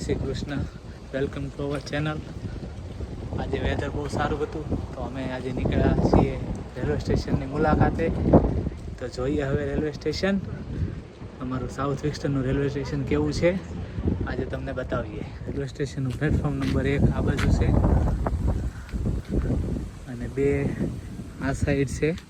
Shri Krishna. Welcome to our channel આજે weather બહુ સારું હતું, તો અમે આજે નીકળ્યા છીએ રેલવે સ્ટેશનની મુલાકાતે. તો જોઈએ હવે રેલવે સ્ટેશન અમારું સાઉથ વેસ્ટર્નનું રેલવે સ્ટેશન કેવું છે? આજે તમને બતાવીએ. રેલવે સ્ટેશનનું પ્લેટફોર્મ નંબર એક આ બાજુ છે. અને બે આ સાઈડ છે.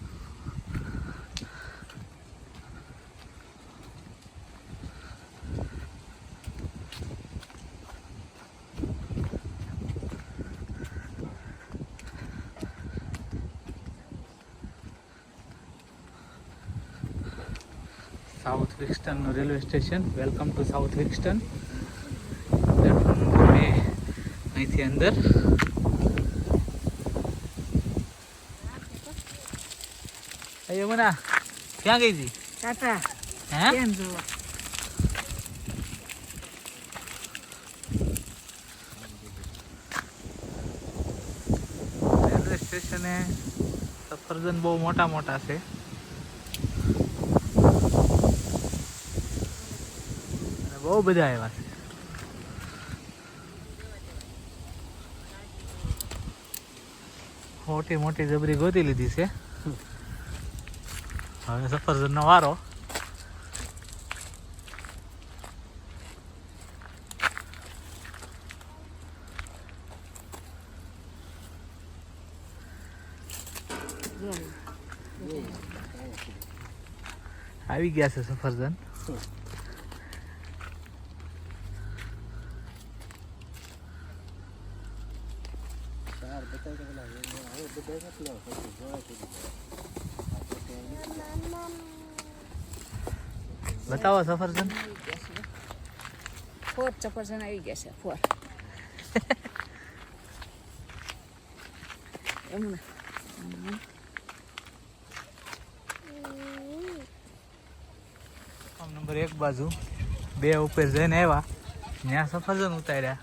South વિક્સ્ટનનું railway station welcome to south Wigston platform number બે અહીંથી અંદર. યમુના ક્યાં ગઈ હતી? ટાટા હે? કેમ જોવા રેલવે સ્ટેશને સફરજન બહુ મોટા મોટા છે અને બહુ બધા આવ્યા છે. મોટી મોટી જબરી ગોતી લીધી છે. હવે સફરજનનો વારો. આવી ગયા છે સફરજન. બતાવો સફરજન. ફોર ચપરજન આવી ગયા છે ફોર. એમ ને નંબર એક બાજુ. બે ઉપર જઈને આવ્યા. ત્યાં સફરજન ઉતાર્યા.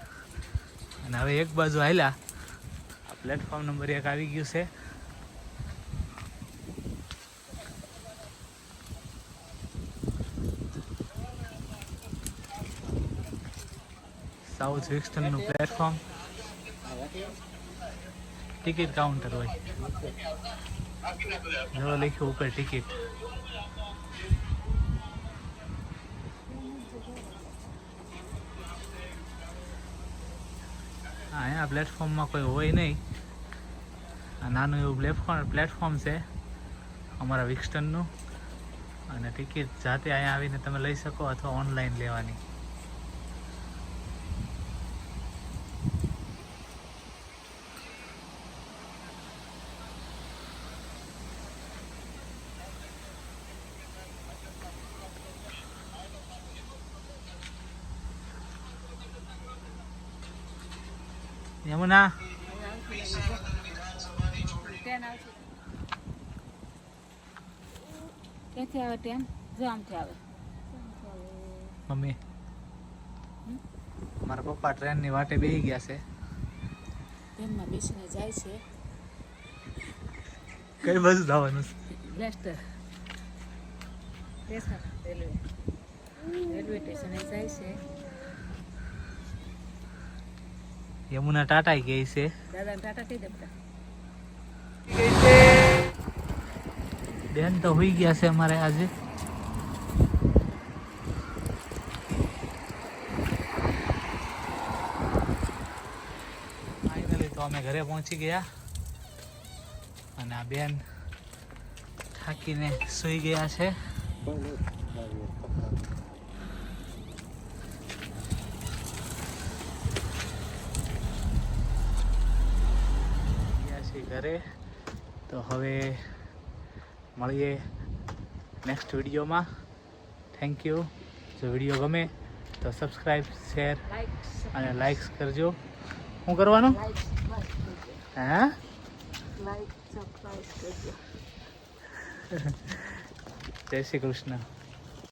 અને હવે એક બાજુ હાલ્યા આ પ્લેટફોર્મ નંબર એક આવી ગયું છે. સાઉથ વિક્સ્ટનનું પ્લેટફોર્મ. ટિકિટ કાઉન્ટર હોય. જો લખ્યું ઉપર ટિકિટ અહીંયા પ્લેટફોર્મમાં કોઈ હોય નહીં. આ નાનું એવું પ્લેટફોર્મ પ્લેટફોર્મ છે અમારા વિક્સ્ટનનું અને ટિકિટ જાતે અહીંયા આવીને તમે લઈ શકો અથવા ઓનલાઈન લેવાની. યમુના. ક્યાંથી આવે ટ્રેન જો આમથી આવે. મમ્મી. મારા પપ્પા ટ્રેનની વાટે બેસી ગયા છે. ટ્રેનમાં બેસીને જાય છે. કઈ બાજુ જવાનું છે? Leicester station railway railway. સ્ટેશને જાય છે. યમુના ટાટા ગઈ છે. બેન તો હોઈ ગયા છે અમારે આજે. તો અમે ઘરે પહોંચી ગયા. અને આ બેન થાકીને સૂઈ ગયા છે ગયા છીએ ઘરે. તો હવે મળીએ નેક્સ્ટ વિડીયોમાં. થેન્ક યુ જો વીડિયો ગમે તો સબસ્ક્રાઈબ શેર અને લાઇક્સ કરજો. શું કરવાનું? હે? જય શ્રી કૃષ્ણ.